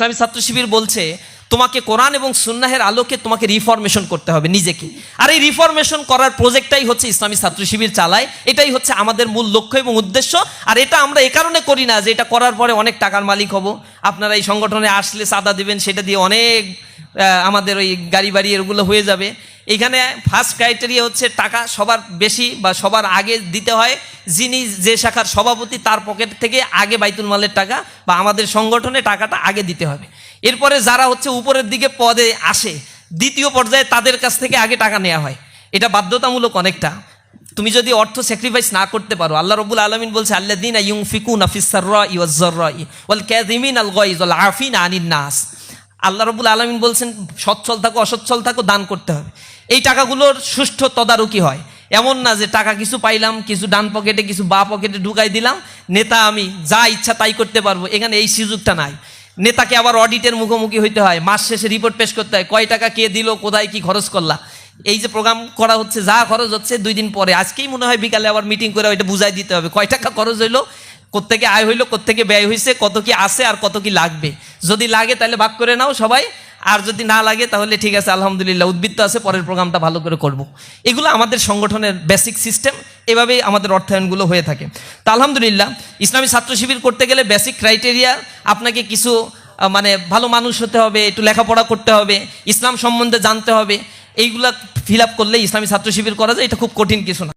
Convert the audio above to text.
ইসলামী ছাত্র শিবির বলছে, তোমাকে কোরআন এবং সুন্নাহের আলোকে তোমাকে রিফরমেশন করতে হবে নিজেকে। আর এই রিফরমেশন করার প্রজেক্টটাই হচ্ছে ইসলামী ছাত্র শিবির চালায়, এটাই হচ্ছে আমাদের মূল লক্ষ্য এবং উদ্দেশ্য। আর এটা আমরা এ কারণে করি না যে এটা করার পরে অনেক টাকার মালিক হব। আপনারা এই সংগঠনে আসলে সাদা দিবেন, সেটা দিয়ে অনেক আমাদের ওই গাড়ি বাড়ি এগুলো হয়ে যাবে। এখানে ফার্স্ট ক্রাইটেরিয়া হচ্ছে টাকা সবার বেশি বা সবার আগে দিতে হয়। যিনি যে শাখার সভাপতি, তার পকেট থেকে আগে বাইতুল মালের টাকা বা আমাদের সংগঠনে টাকাটা আগে দিতে হবে। এরপরে যারা হচ্ছে উপরের দিকে পদে আসে, দ্বিতীয় পর্যায়ে তাদের কাছ থেকে আগে টাকা নেওয়া হয়। এটা বাধ্যতামূলক অনেকটা। তুমি যদি অর্থ স্যাক্রিফাইস না করতে পারো, আল্লাহ রবুল আলমিন বলছে আল্লাহ দিন ইউং ফিকুন আফিসার ওয়াল ক্যাদিমিন আল গইজ ওয়াল আফিন আনিন নাস। আল্লাহ রবুল আলমিন বলছেন, সচ্ছল থাকো, অসচ্ছল থাকো, দান করতে হবে। এই টাকাগুলোর সুষ্ঠু তদারকি হয়। এমন না যে টাকা কিছু পাইলাম, কিছু ডান পকেটে, কিছু বা পকেটে ঢুকাই দিলাম, নেতা আমি যা ইচ্ছা তাই করতে পারব, এখানে এই সুযোগটা নাই। নেতাকে আবার অডিটের মুখোমুখি হইতে হয়, মাস শেষে রিপোর্ট পেশ করতে হয়, কয় টাকা কে দিল, কোথায় কি খরচ করলা। এই যে প্রোগ্রাম করা হচ্ছে, যা খরচ হচ্ছে, দুই দিন পরে, আজকেই মনে হয় বিকালে আবার মিটিং করে ওইটা বুঝাই দিতে হবে, কয় টাকা খরচ হইল কোত্থেকে আয় হইল, কোত্থেকে ব্যয় হয়েছে কত কি আছে আর কত কি লাগবে। যদি লাগে তাহলে ভাগ করে নাও সবাই, আর যদি না লাগে তাহলে ঠিক আছে, আলহামদুলিল্লাহ, উদ্বৃত্ত আছে, পরের প্রোগ্রামটা ভালো করে করব। এগুলো আমাদের সংগঠনের বেসিক সিস্টেম এভাবেই আমাদের অর্থায়নগুলো হয়ে থাকে। তো আলহামদুলিল্লাহ, ইসলামী ছাত্র শিবির করতে গেলে বেসিক ক্রাইটেরিয়া আপনাকে কিছু মানে ভালো মানুষ হতে হবে, একটু লেখাপড়া করতে হবে, ইসলাম সম্বন্ধে জানতে হবে, এইগুলা ফিল আপ করলে ইসলামী ছাত্র শিবির করা যায়, এটা খুব কঠিন কিছু না।